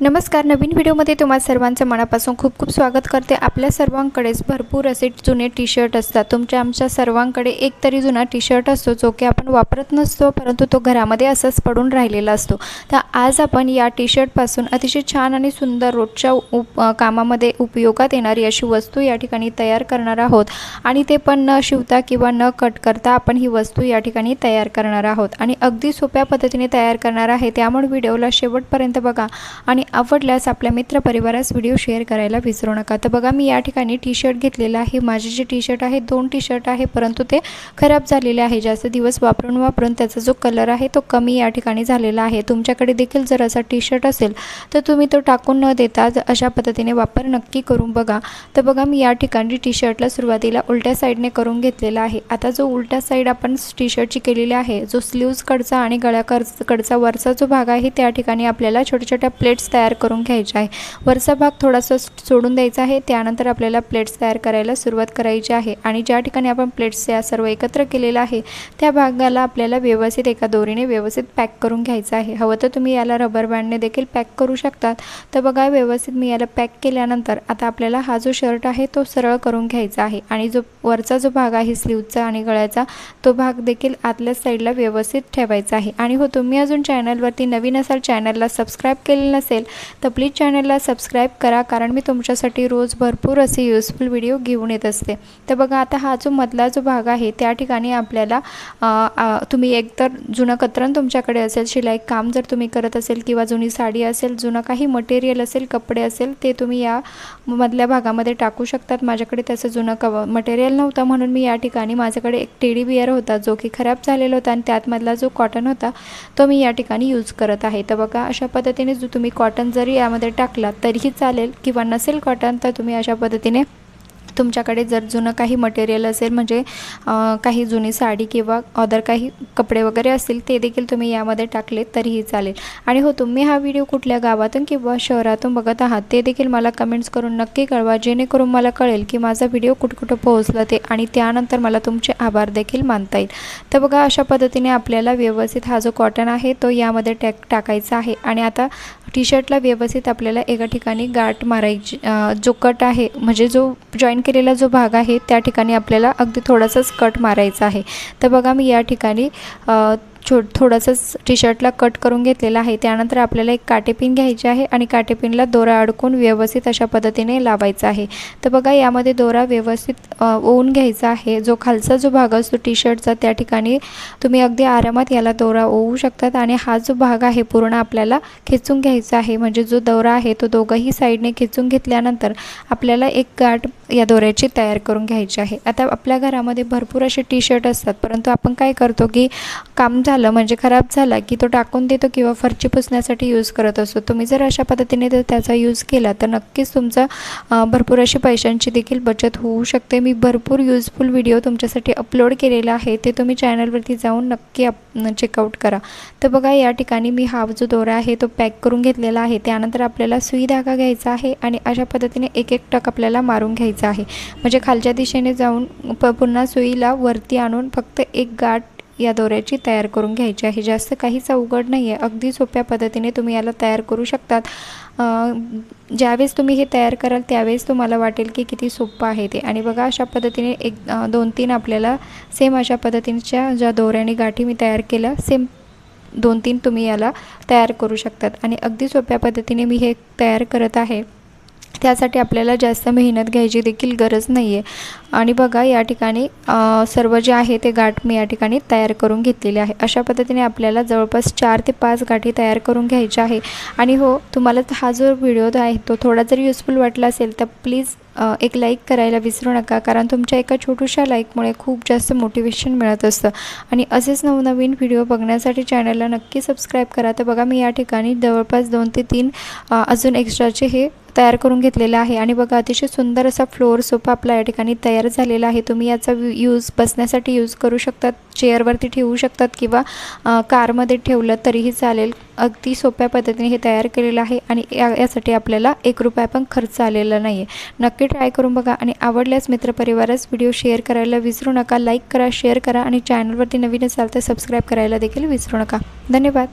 नमस्कार नवीन व्हिडिओमध्ये तुम्हा सर्वांचं मनापासून खूप खूप स्वागत करते. आपल्या सर्वांकडेच भरपूर असे जुने टी शर्ट असतात. तुमच्या आमच्या सर्वांकडे एक तरी जुना टी शर्ट असतो जो की आपण वापरत नसतो परंतु तो घरामध्ये असंच पडून राहिलेला असतो. तर आज आपण या टी शर्टपासून अतिशय छान आणि सुंदर रोजच्या उप कामामध्ये उपयोगात येणारी अशी वस्तू या ठिकाणी तयार करणार आहोत. आणि ते पण न शिवता किंवा न कट करता आपण ही वस्तू या ठिकाणी तयार करणार आहोत. आणि अगदी सोप्या पद्धतीने तयार करणार आहे त्यामुळे व्हिडिओला शेवटपर्यंत बघा. आणि आवडल्यास आपल्या मित्रपरिवारास व्हिडिओ शेअर करायला विसरू नका. तर बघा मी या ठिकाणी टी शर्ट घेतलेला आहे. माझे जे टी शर्ट आहे दोन टी शर्ट आहे परंतु ते खराब झालेले आहे. जास्त दिवस वापरून वापरून त्याचा जो कलर आहे तो कमी या ठिकाणी झालेला आहे. तुमच्याकडे देखील जर असा टी शर्ट असेल तर तुम्ही तो टाकून न देता अशा पद्धतीने वापर नक्की करून बघा. तर बघा मी या ठिकाणी टी शर्टला सुरुवातीला उलट्या साईडने करून घेतलेला आहे. आता जो उलट्या साईड आपण टी शर्टची केलेली आहे जो स्लीव्जकडचा आणि गळ्याकडचा वरचा जो भाग आहे त्या ठिकाणी आपल्याला छोट्या छोट्या प्लेट्स तयार करून घ्यायच्या आहे. वरचा भाग थोडासा सोडून द्यायचा आहे. त्यानंतर आपल्याला प्लेट्स तयार करायला सुरुवात करायची आहे. आणि ज्या ठिकाणी आपण प्लेट्स या सर्व एकत्र केलेलं आहे त्या भागाला आपल्याला व्यवस्थित एका दोरीने व्यवस्थित पॅक करून घ्यायचं आहे. हवं तर तुम्ही याला रबर बँडने देखील पॅक करू शकतात. तर बघा व्यवस्थित मी याला पॅक केल्यानंतर आता आपल्याला हा जो शर्ट आहे तो सरळ करून घ्यायचा आहे. आणि जो वरचा जो भाग आहे स्लीवचा आणि गळ्याचा तो भाग देखील आतल्या साईडला व्यवस्थित ठेवायचा आहे. आणि हो तुम्ही अजून चॅनलवरती नवीन असाल चॅनलला सबस्क्राईब केलेलं नसेल तर प्लीज चॅनलला सबस्क्राईब करा कारण मी तुमच्यासाठी रोज भरपूर असे युजफुल व्हिडिओ घेऊन येत असते. तर बघा आता हा जो मधला जो भाग आहे त्या ठिकाणी आपल्याला तुम्ही एकतर जुनं कतरण तुमच्याकडे असेल शिलाई काम जर तुम्ही करत असेल किंवा जुनी साडी असेल जुनं काही मटेरियल असेल कपडे असेल ते तुम्ही या मधल्या भागामध्ये टाकू शकतात. माझ्याकडे त्याचं जुनं कव मटेरियल नव्हतं म्हणून मी या ठिकाणी माझ्याकडे एक टेडी बिअर होता जो की खराब झालेला होता आणि त्यातमधला जो कॉटन होता तो मी या ठिकाणी यूज करत आहे. तर बघा अशा पद्धतीने जो तुम्ही कॉटन कॉटन जरी यामध्ये टाकला तरीही चालेल किंवा नसेल कॉटन तर तुम्ही अशा पद्धतीने तुमच्याकडे जर जुनं काही मटेरियल असेल म्हणजे काही जुनी साडी किंवा अदर काही कपडे वगैरे असतील ते देखील तुम्ही यामध्ये टाकले तरीही चालेल. आणि हो तुम्ही हा व्हिडिओ कुठल्या गावातून किंवा शहरातून बघत आहात ते देखील मला कमेंट्स करून नक्की कळवा जेणेकरून मला कळेल की माझा व्हिडिओ कुठं कुठं पोहोचला ते आणि त्यानंतर मला तुमचे आभार देखील मानता येईल. तर बघा अशा पद्धतीने आपल्याला व्यवस्थित हा जो कॉटन आहे तो यामध्ये टॅक टाकायचा आहे. आणि आता टी शर्टला व्यवस्थित आपल्याला एका ठिकाणी गाठ मारायची जो कट आहे म्हणजे जो जॉईन केलेला जो भाग आहे त्या ठिकाणी आपल्याला अगदी थोडासाच कट मारायचा आहे. तर बघा मी या ठिकाणी छो थोडंसंच टी शर्टला कट करून घेतलेला आहे. त्यानंतर आपल्याला एक काटेपिन घ्यायची आहे आणि काटेपिनला दोरा अडकून व्यवस्थित अशा पद्धतीने लावायचा आहे. तर बघा यामध्ये दोरा व्यवस्थित ओवून घ्यायचा आहे. जो खालचा जो भाग असतो टी शर्टचा त्या ठिकाणी तुम्ही अगदी आरामात याला दोरा ओवू शकतात आणि हा जो भाग आहे पूर्ण आपल्याला खेचून घ्यायचा आहे. म्हणजे जो दोरा आहे तो दोघंही साईडने खेचून घेतल्यानंतर आपल्याला एक गाठ या दोऱ्याची तयार करून घ्यायची आहे. आता आपल्या घरामध्ये भरपूर असे टी शर्ट असतात. परंतु आपण काय करतो की काम झालं झालं म्हणजे खराब झाला की तो टाकून देतो किंवा फरची पुसण्यासाठी यूज करत असतो. तुम्ही जर अशा पद्धतीने जर त्याचा यूज केला तर नक्कीच तुमचा भरपूर अशी पैशांची देखील बचत होऊ शकते. मी भरपूर यूजफुल व्हिडिओ तुमच्यासाठी अपलोड केलेला आहे ते तुम्ही चॅनलवरती जाऊन नक्की अप चेकआउट करा. तर बघा या ठिकाणी मी हा जो दोरा आहे तो पॅक करून घेतलेला आहे. त्यानंतर आपल्याला सुई धागा घ्यायचा आहे आणि अशा पद्धतीने एक एक टक आपल्याला मारून घ्यायचा आहे. म्हणजे खालच्या दिशेने जाऊन प पुन्हा सुईला वरती आणून फक्त एक गाठ या दोऱ्याची तयार करून घ्यायची आहे. जास्त काहीच अवघड नाही आहे अगदी सोप्या पद्धतीने तुम्ही याला तयार करू शकतात. ज्यावेळेस तुम्ही हे तयार कराल त्यावेळेस तुम्हाला वाटेल की किती सोपं आहे ते. आणि बघा अशा पद्धतीने एक दोन तीन आपल्याला सेम अशा पद्धतीच्या ज्या दोऱ्याने गाठी मी तयार केल्या सेम दोन तीन तुम्ही याला तयार करू शकतात. आणि अगदी सोप्या पद्धतीने मी हे तयार करत आहे. त्यासाठी आपल्याला जास्त मेहनत घ्यायची देखील गरज नाही आहे आणि बघा या ठिकाणी सर्व जे आहे ते गाठ मी या ठिकाणी तयार करून घेतलेले आहे. अशा पद्धतीने आपल्याला जवळपास चार ते पाच गाठी तयार करून घ्यायच्या आहे. आणि हो तुम्हाला हा जो व्हिडिओ आहे तो थोडा जर युजफुल वाटला असेल तर प्लीज एक लाईक करायला विसरू नका. कारण तुमच्या एका छोट्याशा लाईकमुळे खूप जास्त मोटिवेशन मिळत असतं. आणि असेच नवनवीन व्हिडिओ बघण्यासाठी चॅनलला नक्की सबस्क्राईब करा. तर बघा मी या ठिकाणी जवळपास दोन ते तीन अजून एक्स्ट्राचे हे तयार करून घेतलेला आहे. आणि बघा अतिशय सुंदर असा फ्लोअर सोफा आपला या ठिकाणी तयार झालेला आहे. तुम्ही याचा यूज बसण्यासाठी यूज करू शकतात चेअरवरती ठेवू शकतात किंवा कारमध्ये ठेवलं तरीही चालेल. अगदी सोप्या पद्धतीने हे तयार केलेलं आहे आणि या यासाठी आपल्याला एक रुपया पण खर्च आलेला नाही आहे नक्की ट्राय करून बघा आणि आवडल्यास मित्रपरिवारास व्हिडिओ शेअर करायला विसरू नका. लाईक करा शेअर करा आणि चॅनलवरती नवीन असाल तर सबस्क्राईब करायला देखील विसरू नका. धन्यवाद.